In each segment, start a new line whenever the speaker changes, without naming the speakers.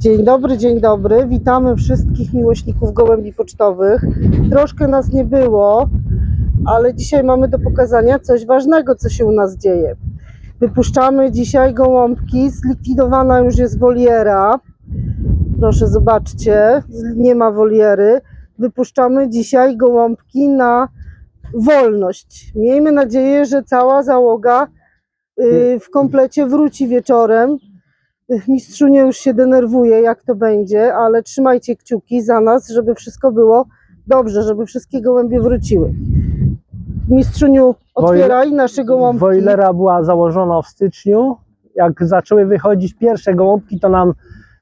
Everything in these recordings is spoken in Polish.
Dzień dobry, dzień dobry. Witamy wszystkich miłośników gołębi pocztowych. Troszkę nas nie było, ale dzisiaj mamy do pokazania coś ważnego, co się u nas dzieje. Wypuszczamy dzisiaj gołąbki. Zlikwidowana już jest woliera. Proszę, zobaczcie, nie ma woliery. Wypuszczamy dzisiaj gołąbki na wolność. Miejmy nadzieję, że cała załoga y, w komplecie wróci wieczorem. Mistrzunia już się denerwuje, jak to będzie, ale trzymajcie kciuki za nas, żeby wszystko było dobrze, żeby wszystkie gołębie wróciły. Mistrzuniu, otwieraj nasze gołąbki.
Wojlera była założona w styczniu. Jak zaczęły wychodzić pierwsze gołąbki, to nam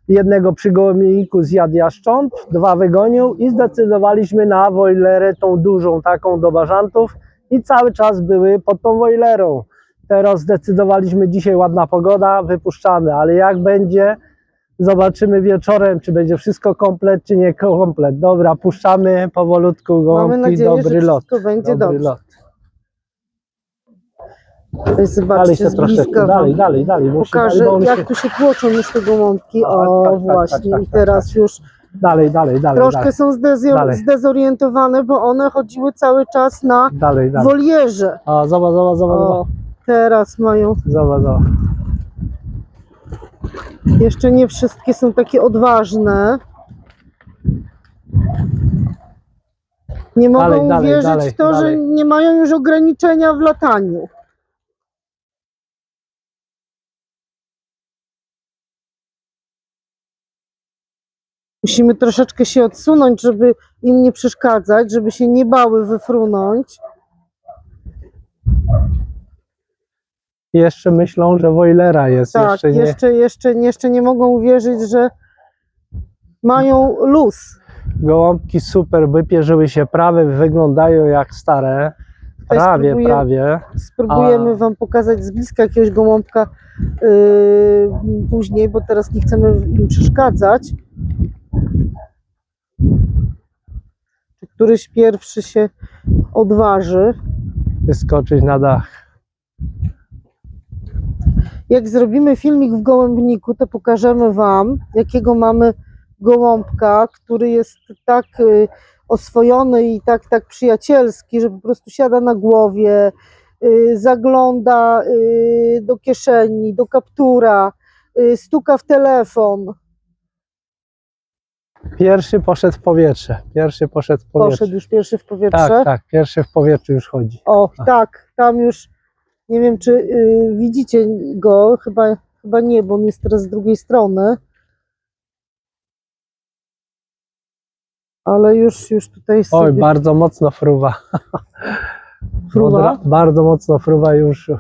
jednego przy gołębniku zjadł jaszcząb, dwa wygonił i zdecydowaliśmy na wojlerę tą dużą, taką do bażantów i cały czas były pod tą wojlerą. Teraz zdecydowaliśmy dzisiaj ładna pogoda, wypuszczamy, ale jak będzie, zobaczymy wieczorem, czy będzie wszystko komplet, czy nie komplet. Dobra, puszczamy powolutku gołąbki,
Mamy nadzieję,
dobry
że
lot.
wszystko będzie
Dobry
dobrze.
lot.
Tutaj
Dalej
zobaczcie
się
z
troszeczkę,
bliska
dalej,
wam
dalej, dalej. Musi
pokażę,
dalej, bo on
jak
się,
tu się tłoczą już te gołąbki.
Tak,
O,
tak, tak,
właśnie.
tak,
I
tak,
teraz
tak.
już
dalej, dalej, dalej,
troszkę
dalej,
są zdezor-
Dalej.
zdezorientowane, bo one chodziły cały czas na
dalej, dalej.
wolierze.
A, zobacz, zobacz, zobacz,
O, teraz mają
zobacz, zobacz.
Jeszcze nie wszystkie są takie odważne. Nie mogą
Dalej, dalej,
uwierzyć
dalej,
w to,
dalej.
że nie mają już ograniczenia w lataniu. Musimy troszeczkę się odsunąć, żeby im nie przeszkadzać, żeby się nie bały wyfrunąć.
Jeszcze myślą, że Wojlera jest,
Tak,
jeszcze nie.
jeszcze, jeszcze, jeszcze nie mogą uwierzyć, że mają luz.
Gołąbki super, wypierzyły się prawie, wyglądają jak stare. Prawie,
spróbuję-
prawie.
Spróbujemy
A.
Wam pokazać z bliska jakiegoś gołąbka yy, później, bo teraz nie chcemy im przeszkadzać. Czy któryś pierwszy się odważy?
Wyskoczyć na dach.
Jak zrobimy filmik w gołębniku, to pokażemy Wam, jakiego mamy gołąbka, który jest tak y, oswojony i tak, tak przyjacielski, że po prostu siada na głowie, y, zagląda y, do kieszeni, do kaptura, stuka w telefon.
Pierwszy poszedł w powietrze. Pierwszy poszedł w powietrze.
Poszedł już pierwszy w powietrze.
tak, tak, pierwszy w powietrzu już chodzi.
O, tak, tam już nie wiem, czy y, widzicie go, chyba, chyba nie, bo on jest teraz z drugiej strony. Ale już, już tutaj sobie
Oj, bardzo mocno fruwa.
fruwa.
Odra- Bardzo mocno fruwa już.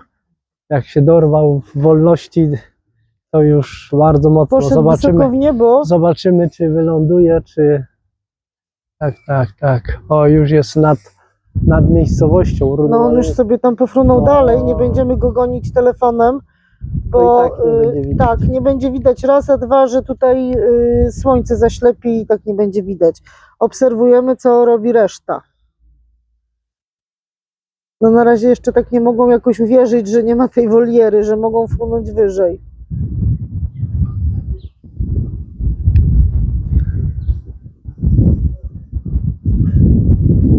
Jak się dorwał w wolności, to już bardzo mocno.
Poszedł
Zobaczymy.
w niebo.
Zobaczymy, czy wyląduje, czy. Tak, tak, tak. O, już jest nad, nad miejscowością.
No on już sobie tam pofrunął
O.
dalej, nie będziemy go gonić telefonem, bo
Bo i tak nie
y,
będzie widać.
tak, nie będzie widać raz, a dwa, że tutaj y, słońce zaślepi i tak nie będzie widać. Obserwujemy, co robi reszta. No na razie jeszcze tak nie mogą jakoś uwierzyć, że nie ma tej woliery, że mogą frunąć wyżej.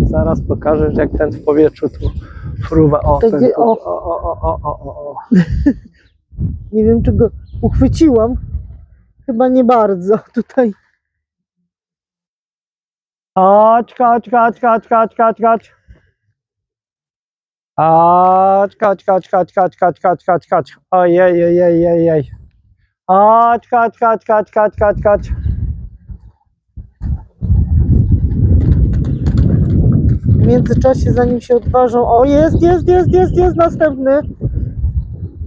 Zaraz pokażesz, jak ten w powietrzu tu fruwa. O,
Tak
ten,
gdzie-
tu,
o.
o, o, o, o, o, o.
Nie wiem, czy go uchwyciłam. Chyba nie bardzo tutaj.
Chodź, chodź, chodź, chodź, chodź, chodź, chodź. Chodź, chodź, chodź, chodź, chodź, chodź, chodź, chodź, chodź. Ojej, ojej, ojej. Chodź, chodź, chodź, chodź, chodź, chodź, chodź.
Międzyczasie, zanim się odważą. O, jest, jest, jest, jest, jest następny.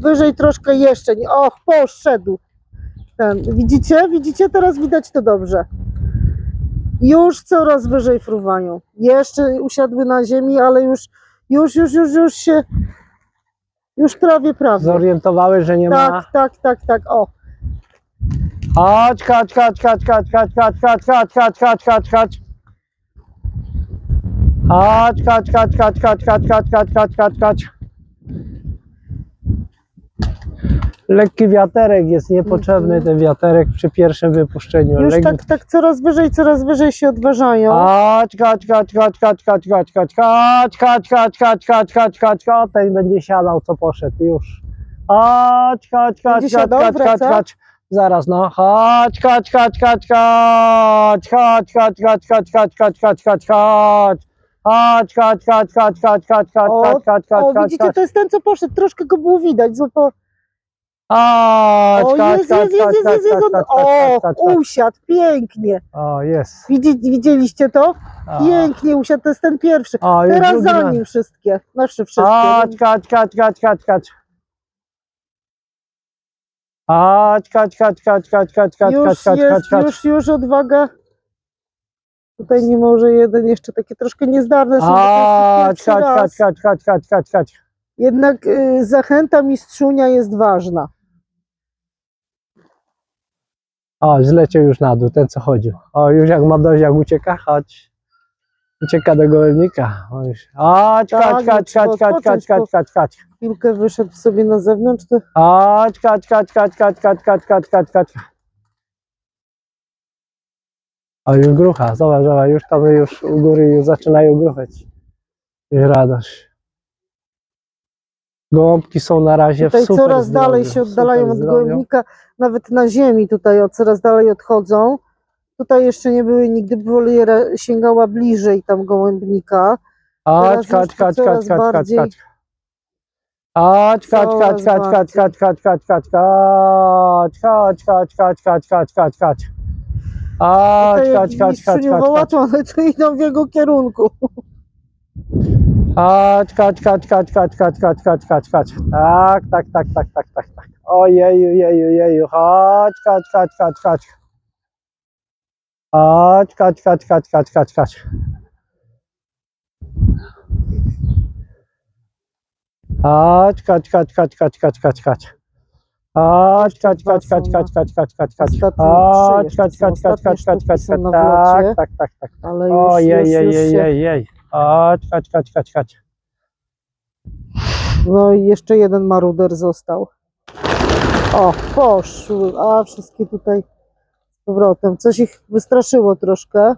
Wyżej troszkę jeszcze. Och, poszedł. Ten. Widzicie? Widzicie? Teraz widać to dobrze. Już coraz wyżej fruwają. Jeszcze usiadły na ziemi, ale już, już, już, już, już się. Już prawie, prawie.
Zorientowały, że nie ma.
Tak, tak, tak, tak. O,
Chodź, chodź, chodź, chodź, chodź, chodź, chodź, chodź, chodź, chodź, chodź, chodź, chodź. Chodź, chodź, chodź, chodź, chodź, chodź, chodź, chodź, chodź, chodź, chodź. Lekki wiaterek jest niepotrzebny, ten wiaterek przy pierwszym wypuszczeniu.
Już
Lekki-
tak, tak coraz wyżej, coraz wyżej się odważają.
Kać, kać, kać, kać, kać, kać, kać, kać, kać, kać, kać, kać, kać, kać, kać, kać, ten będzie siadał, co poszedł już.
Będzie
kać,
siadał,
kać, kać,
wraca?
kać. Zaraz, no. Kać, kać, kać, kać, kać, kać, kać, kać, kać, kać, kać, kać, kać, kać. Chodź, chodź, chodź, chodź, chodź, chodź, chodź,
O,
chodź, chodź, chodź,
O,
chodź,
widzicie, to jest ten, co poszedł, troszkę go było widać, złapał.
Chodź,
O,
chodź,
jest,
chodź,
jest,
chodź,
jest,
chodź,
jest,
chodź,
chodź,
chodź,
o,
chodź.
usiadł, pięknie.
O, jest.
Widzi, widzieliście to? Pięknie usiadł, to jest ten pierwszy.
O, już
Teraz za nim wszystkie, nasze wszystkie.
chodź, chodź, chodź, chodź, chodź. Chodź, chodź, chodź, chodź, chodź, chodź, chodź, chodź,
Już
chodź, chodź,
jest,
chodź.
już, już odwaga Tutaj nie może jeden jeszcze takie troszkę niezdarne są.
kać, kać, kać, kać, kać, kać.
Jednak y, zachęta mistrzunia jest ważna.
O, zleciał już na dół, ten co chodził. O, już jak ma dość, jak ucieka, chodź. Ucieka do gołębnika. O, już.
Tak,
kać, kać, kać, kać, kać,
odpocząć,
kać,
bo-
kać, kać.
Chwilkę wyszedł sobie na zewnątrz, to
kać, kać, kać, kać, kać, kać, kać, kać, kać. O, już grucha, zobacz, zobacz, już tam już u góry już zaczynają gruchać. Już radość. Gołąbki są na razie w
tutaj
super
coraz dalej
zdrowiu,
się oddalają od
zdrowiu.
gołębnika, nawet na ziemi tutaj o, coraz dalej odchodzą. Tutaj jeszcze nie były, nigdy woliera sięgała bliżej tam gołębnika.
Kać,
Teraz
kać,
już
kać,
to
kać,
coraz
kać, kać,
bardziej-
kać. Kać, kać, kać,
Coraz
kać, kać,
bardziej.
kać, kać, kać,
mistrzyniu
kać,
woła,
kać.
to idą w jego kierunku.
Kać, kać, kać, kać, kać, kać, kać, kać, kać. Tak, tak, tak, tak, tak, tak, tak. Ojeju, jeju, jeju. Kać, kać, kać, kać, kać. Kać, kać, kać, kać, kać, kać, kać. Kać, kać, kać, kać, kać, kać, kać, Kać, kać, kać, kać, kać, kać, kać, kać, kać.
Ostatnie trzy
Kać,
jeszcze
kać,
są.
kać,
Ostatnie
kać, kać,
sztuki są
kać,
na wlocie.
tak, tak, tak, tak.
Ale już,
Ojej,
już,
jej,
już
jej,
się...
jej, jej. Kać, kać, kać, kać, kać.
No i jeszcze jeden maruder został. O, poszły, a wszystkie tutaj z powrotem. Coś ich wystraszyło troszkę.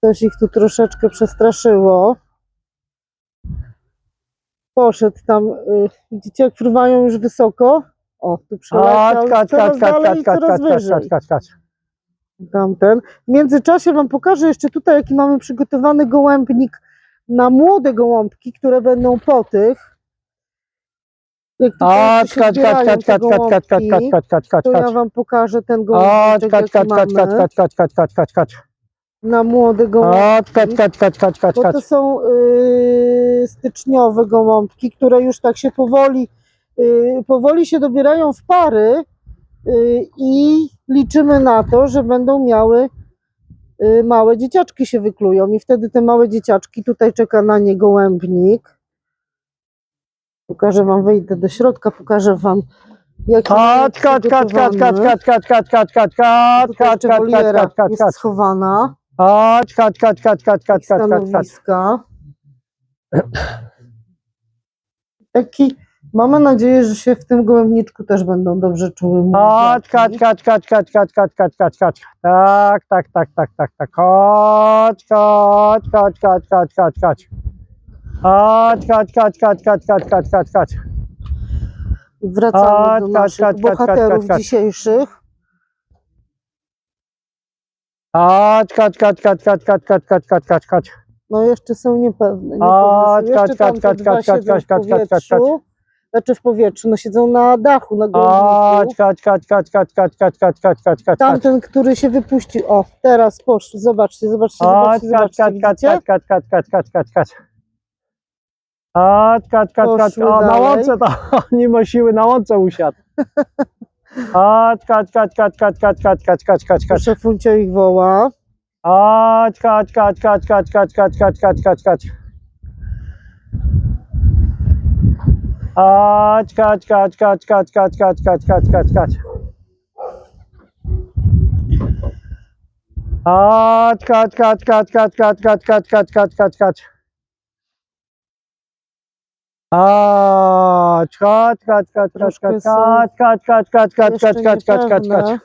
Coś ich tu troszeczkę przestraszyło poszedł tam. Widzicie, jak fruwają już wysoko. O, tu przeleciał. O,
tkacz,
coraz
tkacz,
dalej
tkacz,
i Tamten. W międzyczasie Wam pokażę jeszcze tutaj, jaki mamy przygotowany gołębnik na młode gołąbki, które będą po tych. Jak
tu
O, się
tkacz,
zbierają
tkacz,
tkacz,
te tkacz, tkacz, tkacz,
gołąbki,
tkacz, tkacz, tkacz, tkacz,
To ja
tkacz.
Wam pokażę ten
O,
gołąbek,
tkacz, jaki tkacz, tkacz, mamy. tkacz, tkacz, tkacz, tkacz, tkacz, tkacz
na młode gołąbki.
kać, kać, kać, kać, kać,
Bo
kać.
to są y, styczniowe gołąbki, które już tak się powoli, y, powoli się dobierają w pary y, i liczymy na to, że będą miały y, małe dzieciaczki się wyklują i wtedy te małe dzieciaczki, tutaj czeka na nie gołębnik. Pokażę Wam, wyjdę do środka, pokażę Wam jaki
Kać, kać, kać, kać, kać, kać, kać, kać, kać, kać,
Tutaj
kać,
jeszcze
kać,
woliera
kać, kać,
jest
kać.
schowana,
Kać, kać, kać, kać, kać,
ich
kać, kać, kać.
stanowiska. Taki, mamy nadzieję, że się w tym gołębniczku też będą dobrze czuły
Kać, kać,
młodziaki.
kać, kać, kać, kać, kać, kać, kać, kać. Tak, tak, tak, tak, tak, tak. Kać, kać, kać, kać, kać, kać, kać. Kać, kać, kać, kać, kać, kać, kać, kać, kać.
I Wracamy do
Kać,
naszych bohaterów dzisiejszych.
Kać, kać, kać, kać, kać, kać, kać, kać, kać, kać, kać.
No jeszcze są niepewne.
Kać,
niepewne są.
kać,
Jeszcze tam
kać,
te
kać,
dwa
kać, kać,
siedzą
kać,
w
kać, kać, kać,
powietrzu. Znaczy w powietrzu, no siedzą na dachu, na
Kać,
gołębniku.
kać, kać, kać, kać, kać, kać, kać, kać, kać, kać.
Tamten, który się wypuścił, o teraz poszli, zobaczcie, zobaczcie,
Kać,
zobaczcie,
kać,
zobaczcie,
kać, kać,
widzicie?
kać, kać, kać, kać, kać, kać. Kać, kać, kać, kać.
Poszły
O, na
dalej.
łące to nie ma siły, na łące usiadł. Kać, kać, kać, kać, kać, kać, kać, kać, kać, kać, kać.
Szefuncio ich woła.
Kać, kać, kać, kać, kać, kać. Kać, kać, kać, kać, kać, kać, kać, kać, kać, kać, kać. Kać, kać, kać, kać, kać, kać, kać, kać, kać, kać, kać, kać. Chodź, chodź, chodź, chodź, chodź, Chodź,
są
chodź, chodź, chodź, chodź, chodź,
Jeszcze
chodź, chodź, chodź, chodź,
niepewne.
chodź.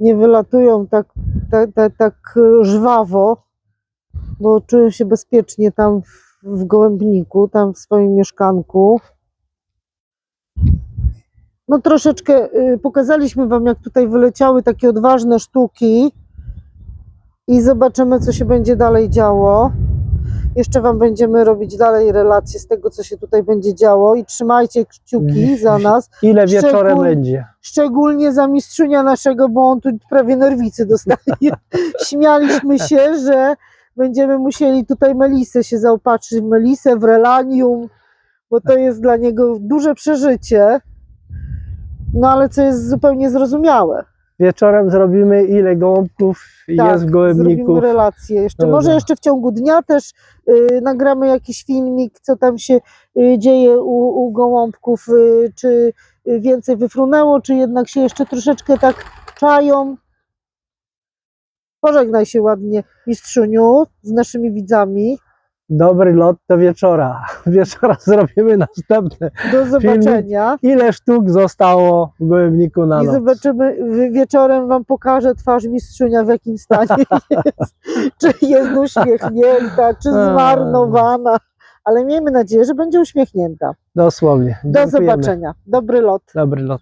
Nie wylatują tak, tak, tak, tak y, żwawo, bo czują się bezpiecznie tam w, w gołębniku, tam w swoim mieszkanku. No troszeczkę y, pokazaliśmy Wam, jak tutaj wyleciały takie odważne sztuki i zobaczymy, co się będzie dalej działo. Jeszcze Wam będziemy robić dalej relacje z tego, co się tutaj będzie działo i trzymajcie kciuki za nas,
Ile wieczorem
Szczegól-
będzie?
szczególnie za mistrzunia naszego, bo on tu prawie nerwicy dostaje. Śmialiśmy się, że będziemy musieli tutaj Melisę się zaopatrzyć Melisę, w relanium, bo to jest dla niego duże przeżycie. No ale co jest zupełnie zrozumiałe.
Wieczorem zrobimy ile gołąbków jest w gołębniku.
zrobimy relację jeszcze.
Dobra.
Może jeszcze w ciągu dnia też y, nagramy jakiś filmik, co tam się y, dzieje u, u gołąbków, y, czy więcej wyfrunęło, czy jednak się jeszcze troszeczkę tak czają. Pożegnaj się ładnie, mistrzuniu, z naszymi widzami.
Dobry lot do wieczora. Wieczora zrobimy następne.
Do zobaczenia.
Ile sztuk zostało w gołębniku na
I
noc?
zobaczymy, w- wieczorem Wam pokażę twarz mistrzunia, w jakim stanie jest. Czy jest uśmiechnięta, czy zmarnowana. Ale miejmy nadzieję, że będzie uśmiechnięta.
Dosłownie.
Do
Dziękujemy.
zobaczenia. Dobry lot.
Dobry lot.